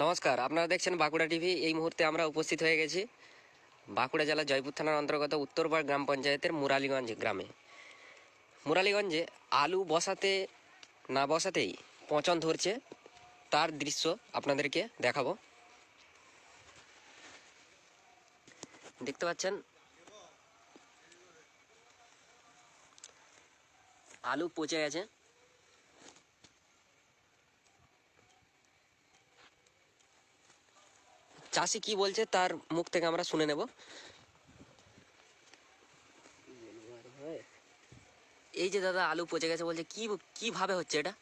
নমস্কার, আপনারা দেখছেন বাঁকুড়া টিভি। এই মুহূর্তে আমরা উপস্থিত হয়ে গেছি বাঁকুড়া জেলার জয়পুর থানার অন্তর্গত উত্তরপাড় গ্রাম পঞ্চায়েতের মুরালীগঞ্জ গ্রামে। মুরালীগঞ্জে আলু বসাতে না বসাতেই পচন ধরছে তার দৃশ্য আপনাদেরকে দেখাবো। দেখতে পাচ্ছেন? আলু পচে গেছে। চাষি কি বলছে তার মুখ থেকে আমরা শুনে নেব। এই যে দাদা আলু পচে গেছে বলছে কি কীভাবে হচ্ছে এটা?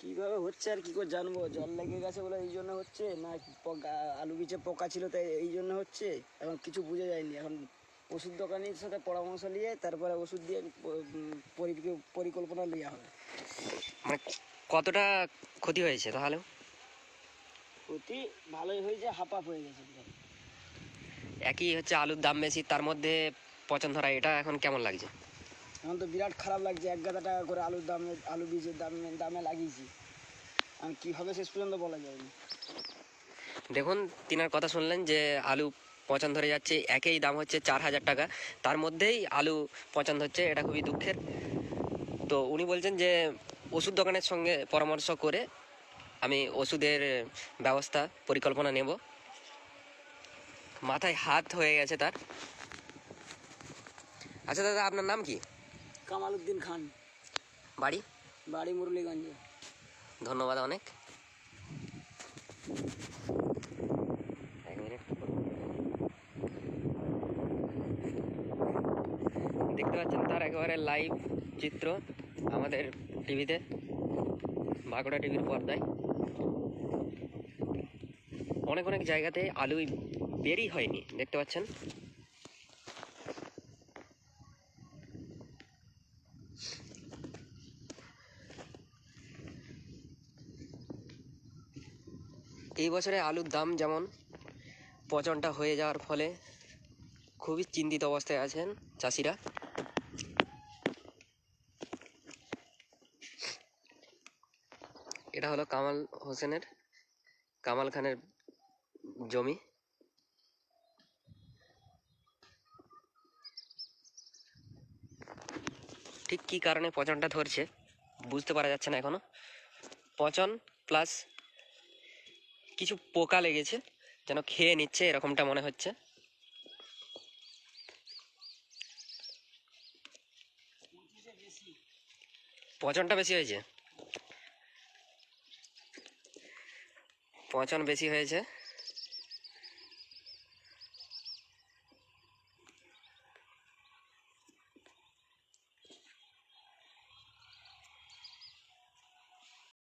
কীভাবে হচ্ছে আর কি করে জানব? জল লেগে গেছে বলে এই জন্য হচ্ছে না আলু বীজে পোকা ছিল তাই এই জন্য হচ্ছে এখন কিছু বুঝে যায়নি। এখন ওষুধ দোকানের সাথে পরামর্শ নিয়ে তারপরে ওষুধ দিয়ে পরিকল্পনা নেওয়া হবে। মানে কতটা ক্ষতি হয়েছে তাহলে অতি ভালোই হয়েছে হাফ হয়ে গেছে একই হচ্ছে আলুর দাম বেশি তার মধ্যে পচন ধরা এটা এখন কেমন লাগছে? এখন তো বিরাট খারাপ লাগছে এক গাদা টাকা করে আলুর দামে আলু বীজের দামে দামে লাগিয়েছি। আমি কীভাবে শেষ পর্যন্ত বলা যায়নি দেখুন তিনার কথা শুনলেন যে আলু পচন ধরে যাচ্ছে একই দাম হচ্ছে চার হাজার টাকা তার মধ্যেই আলু পচন ধরছে এটা খুবই দুঃখের। তো উনি বলছেন যে ওষুধ দোকানের সঙ্গে পরামর্শ করে আমি ওষুধের ব্যবস্থা পরিকল্পনা নেব। মাথায় হাত হয়ে গেছে তার। আচ্ছা দাদা আপনার নাম কি? কামাল উদ্দিন খান। বাড়ি? বাড়ি মুরলীগঞ্জে। ধন্যবাদ অনেক। দেখতে পাচ্ছেন তার একেবারে লাইভ চিত্র আমাদের টিভিতে বাঁকুড়া টিভির পর্দায়। অনেক অনেক জায়গাতে আলু বেরই হয়নি, দেখতে পাচ্ছেন? এই বছরে আলুর দাম যেমন পচনটা হয়ে যাওয়ার ফলে খুবই চিন্তিত অবস্থায় আছেন চাষিরা। এটা হলো কামাল হোসেনের, কামাল খানের জমি? ঠিক কী কারণে পচনটা ধরছে? বুঝতে পারা যাচ্ছে না এখনও। পচন প্লাস কিছু পোকা লেগেছে, যেন খেয়ে নিচ্ছে এরকমটা মনে হচ্ছে। পচনটা বেশি হয়েছে? পচন বেশি হয়েছে।